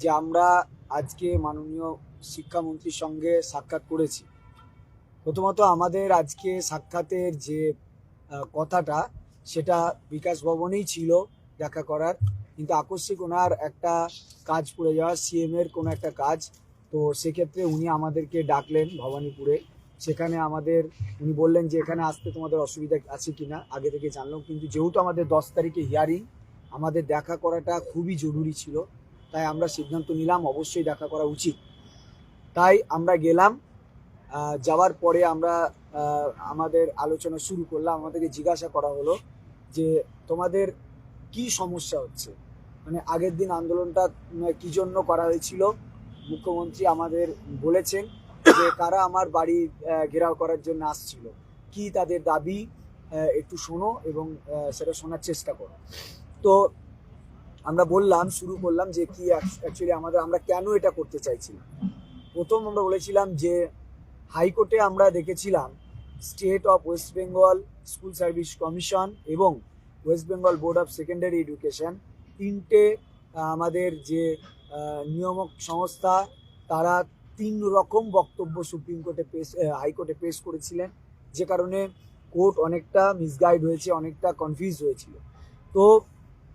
যে আমরা আজকে মাননীয় শিক্ষামন্ত্রীর সঙ্গে সাক্ষাৎ করেছি। প্রথমত আমাদের আজকে সাক্ষাতের যে কথাটা, সেটা বিকাশ ভবনেই ছিল দেখা করার। কিন্তু আকস্মিক ওনার একটা কাজ পড়ে যাওয়া সিএম এর কোনো একটা কাজ। তো সেক্ষেত্রে উনি আমাদেরকে ডাকলেন ভবানীপুরে। সেখানে আমাদের, উনি বললেন যে, এখানে আসতে তোমাদের অসুবিধা আছে কিনা? আগে থেকে জানলাম। কিন্তু যেহেতু আমাদের দশ তারিখে হিয়ারিং আমাদের দেখা করাটা খুবই জরুরি ছিল। তাই আমরা সিদ্ধান্ত নিলাম অবশ্যই দেখা করা উচিত। তাই আমরা গেলাম যাওয়ার পরে আমরা আমাদের আলোচনা শুরু করলাম আমাদেরকে জিজ্ঞাসা করা হলো যে তোমাদের কি সমস্যা হচ্ছে? মানে আগের দিন আন্দোলনটা উম, কি জন্য করা হয়েছিল? মুখ্যমন্ত্রী আমাদের বলেছেন যে কারা আমার বাড়ি ঘেরাও করার জন্য আসছিল। কি তাদের দাবি? একটু শোনো এবং সেটা শোনার চেষ্টা করো। তো আমরা বললাম, শুরু করলাম যে কি অ্যাকচুয়ালি আমাদের, আমরা কেন এটা করতে চাইছিলাম? প্রথম আমরা বলেছিলাম যে হাইকোর্টে আমরা দেখেছিলাম state of West Bengal school service commission এবং West Bengal board of secondary education তিনটে আমাদের যে নিয়ামক সংস্থা, তারা তিন রকম বক্তব্য সুপ্রিম কোর্টে পেশ হাইকোর্টে পেশ করেছিলেন, যে কারণে কোর্ট অনেকটা মিসগাইড হয়েছে, অনেকটা কনফিউজ হয়েছিল। তো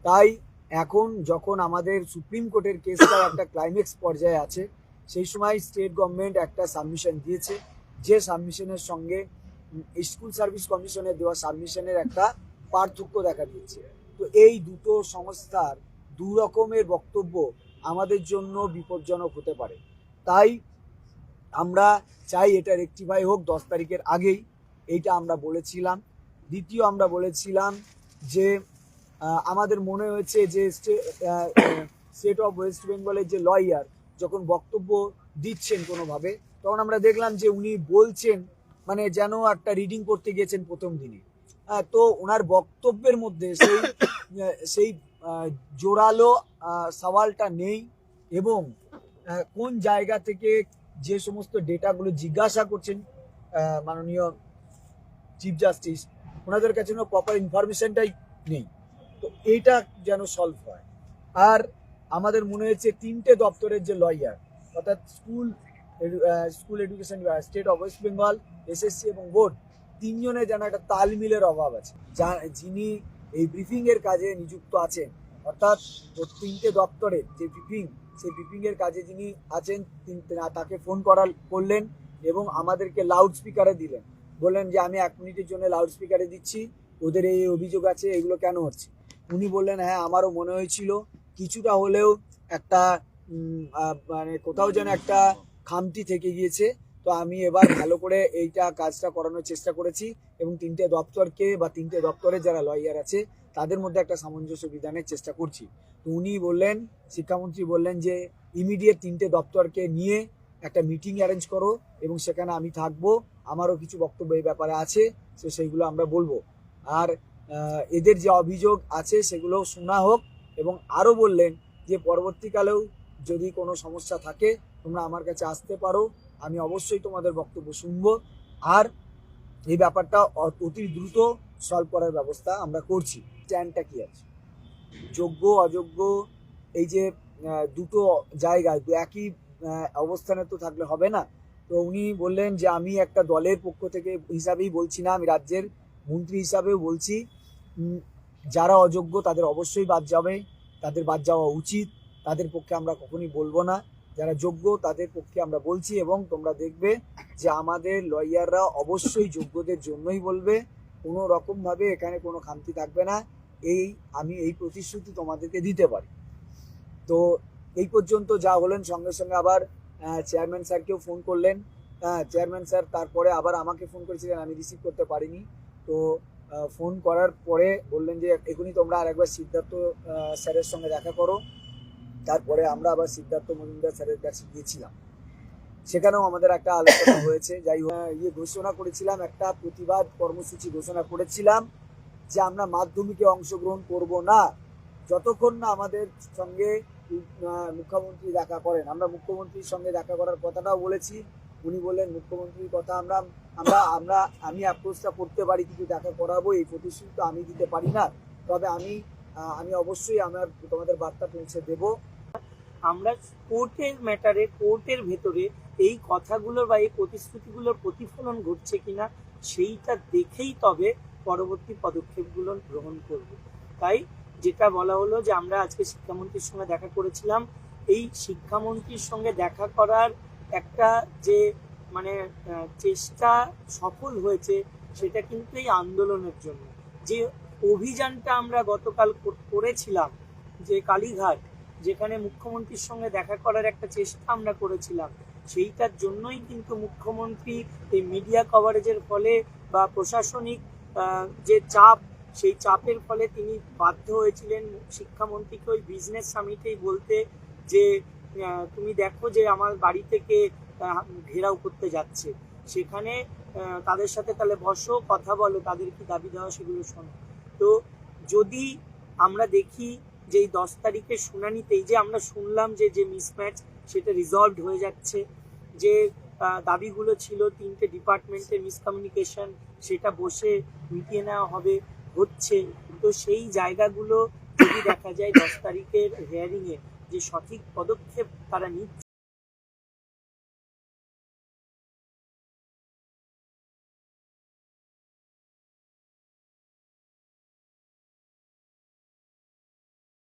তাই এখন যখন আমাদের সুপ্রিম কোর্টের কেসটা একটা ক্লাইম্যাক্স পর্যায়ে আছে, সেই সময় স্টেট গভর্নমেন্ট একটা সাবমিশন দিয়েছে। যে সাবমিশনের সঙ্গে স্কুল সার্ভিস কমিশনের দেওয়া সাবমিশনের একটা পার্থক্য দেখা দিয়েছে। তো এই দুটো সংস্থার দু রকমের বক্তব্য আমাদের জন্য বিপজ্জনক হতে পারে। তাই আমরা চাই এটা রেক্টিফাই হোক দশ তারিখের আগেই, এইটা আমরা বলেছিলাম। দ্বিতীয় আমরা বলেছিলাম যে আমাদের মনে হয়েছে যে স্টেট অফ ওয়েস্ট বেঙ্গলের যে লয়ার যখন বক্তব্য দিচ্ছেন কোনোভাবে তখন আমরা দেখলাম যে উনি বলছেন মানে যেন একটা রিডিং করতে গিয়েছেন প্রথম দিনে। আহ, তো ওনার বক্তব্যের মধ্যে সেই সেই জোরালো সওয়ালটা নেই এবং কোন জায়গা থেকে যে সমস্ত ডেটাগুলো জিজ্ঞাসা করছেন মাননীয় চিফ জাস্টিস ওনাদের কাছে প্রপার ইনফরমেশনটাই নেই। তো এইটা যেন সলভ হয়। আর আমাদের মনে হয়েছে তিনটে দপ্তরের যে লয়ার অর্থাৎ school school education state of West Bengal SSC এবং বোর্ড তিনজনের যেন একটা তালমিলের অভাব আছে। যা, যিনি এই ব্রিফিং এর কাজে নিযুক্ত আছেন, অর্থাৎ তিনটে দপ্তরের যে ব্রিফিং সেই ব্রিফিং এর কাজে যিনি আছেন তাকে ফোন করার করলেন এবং আমাদেরকে লাউড স্পিকারে দিলেন। বললেন যে, আমি এক মিনিটের জন্য লাউড স্পিকারে দিচ্ছি, ওদের এই অভিযোগ আছে, এগুলো কেন হচ্ছে? উনি বললেন হ্যাঁ আমারও মনে হয়েছিল। কিছুটা হলেও একটা মানে কোথাও যেন একটা খামতি থেকে গিয়েছে। তো আমি এবার ভালো করে এইটা কাজটা করানোর চেষ্টা করেছি এবং তিনটে দপ্তরকে বা তিনটে দপ্তরের যারা লয়ার আছে, তাদের মধ্যে একটা সামঞ্জস্য বিধানের চেষ্টা করছি। তো উনি বললেন, শিক্ষামন্ত্রী বললেন যে ইমিডিয়েট তিনটে দপ্তরকে নিয়ে একটা মিটিং অ্যারেঞ্জ করো এবং সেখানে আমি থাকব। আমারও কিছু বক্তব্য এই ব্যাপারে আছে তো সেইগুলো আমরা বলব। আর এদের যে অভিযোগ আছে সেগুলো শোনা হোক এবং আরও বললেন যে পরবর্তীকালেও যদি কোনো সমস্যা থাকে, তোমরা আমার কাছে আসতে পারো, আমি অবশ্যই তোমাদের বক্তব্য শুনব। আর এই ব্যাপারটা অতি দ্রুত সলভ করার ব্যবস্থা আমরা করছি। স্ট্যান্ডটা কি আছে? যোগ্য, অযোগ্য, এই যে দুটো জায়গায় একই অবস্থানে তো থাকলে হবে না। তো উনি বললেন যে আমি একটা দলের পক্ষ থেকে হিসাবেই বলছি না, আমি রাজ্যের মন্ত্রী হিসাবেও বলছি। যারা অযোগ্য, তাদের অবশ্যই বাদ যাবে। তাদের বাদ যাওয়া উচিত। তাদের পক্ষে আমরা কখনই বলব না। যারা যোগ্য, তাদের পক্ষে আমরা বলছি এবং তোমরা দেখবে যে আমাদের লয়াররা অবশ্যই যোগ্যদের জন্যই বলবে। কোনো রকমভাবে এখানে কোনো খামতি থাকবে না। এই, আমি এই প্রতিশ্রুতি তোমাদেরকে দিতে পারি। তো এই পর্যন্ত যা হলেন, সঙ্গে সঙ্গে আবার চেয়ারম্যান স্যারকেও ফোন করলেন। হ্যাঁ চেয়ারম্যান স্যার তারপরে আবার আমাকে ফোন করেছিলেন, আমি রিসিভ করতে পারিনি। তো ফোন করার পরে বললেন যে এখনই তোমরা আরেকবার সিদ্ধার্থ স্যারের সঙ্গে দেখা করো। তারপরে আমরা আবার সিদ্ধার্থ মজুমদার স্যারের কাছে গিয়েছিলাম। সেখানেও আমাদের একটা আলোচনা হয়েছে। যাই হোক ইয়ে ঘোষণা করেছিলাম একটা প্রতিবাদ কর্মসূচি ঘোষণা করেছিলাম যে আমরা মাধ্যমিকে অংশগ্রহণ করব না। যতক্ষণ না আমাদের সঙ্গে মুখ্যমন্ত্রী দেখা করেন। আমরা মুখ্যমন্ত্রীর সঙ্গে দেখা করার কথাটাও বলেছি। উনি বললেন মুখ্যমন্ত্রীর কথা আমরা আমরা আমরা, আমি অ্যাপ্রোচটা করতে পারি, কিন্তু দেখা করাবো, এই প্রতিশ্রুতি তো আমি দিতে পারি না। তবে আমি আমি অবশ্যই আমার, তোমাদের বার্তা পৌঁছে দেব। আমরা কোর্টের ম্যাটারে কোর্টের ভেতরে এই কথাগুলোর বা এই প্রতিশ্রুতিগুলোর প্রতিফলন ঘটছে কিনা, সেইটা দেখেই তবে পরবর্তী পদক্ষেপগুলো গ্রহণ করব। তাই যেটা বলা হলো যে, আমরা আজকে শিক্ষামন্ত্রীর সঙ্গে দেখা করেছিলাম। এই শিক্ষামন্ত্রীর সঙ্গে দেখা করার একটা যে মানে চেষ্টা সফল হয়েছে সেটা কিন্তু এই আন্দোলনের জন্য। যে অভিযানটা আমরা গতকাল করেছিলাম, যে কালীঘাট, যেখানে মুখ্যমন্ত্রীর সঙ্গে দেখা করার একটা চেষ্টা আমরা করেছিলাম, সেইটার জন্যই কিন্তু মুখ্যমন্ত্রী এই মিডিয়া কভারেজের ফলে বা প্রশাসনিক যে চাপ, সেই চাপের ফলে তিনি বাধ্য হয়েছিলেন শিক্ষামন্ত্রীকে ওই বিজনেস সামিটেই বলতে যে তুমি দেখো যে আমার বাড়ি থেকে ঘেরাও করতে যাচ্ছে। সেখানে তাদের সাথে তাহলে বসো, কথা বলো, তাদের কি দাবি দেওয়া সেগুলো শোনো। তো যদি আমরা দেখি যে এই দশ তারিখের শুনানিতেই যে আমরা শুনলাম যে যে মিসম্যাচ সেটা রিজলভড হয়ে যাচ্ছে, যে দাবিগুলো ছিল তিনটে ডিপার্টমেন্টের মিসকমিউনিকেশন সেটা বসে মিটিয়ে নেওয়া হবে, হচ্ছে, তো সেই জায়গাগুলো যদি দেখা যায় দশ তারিখের হিয়ারিংয়ে যে সঠিক পদক্ষেপ তারা নিচ্ছে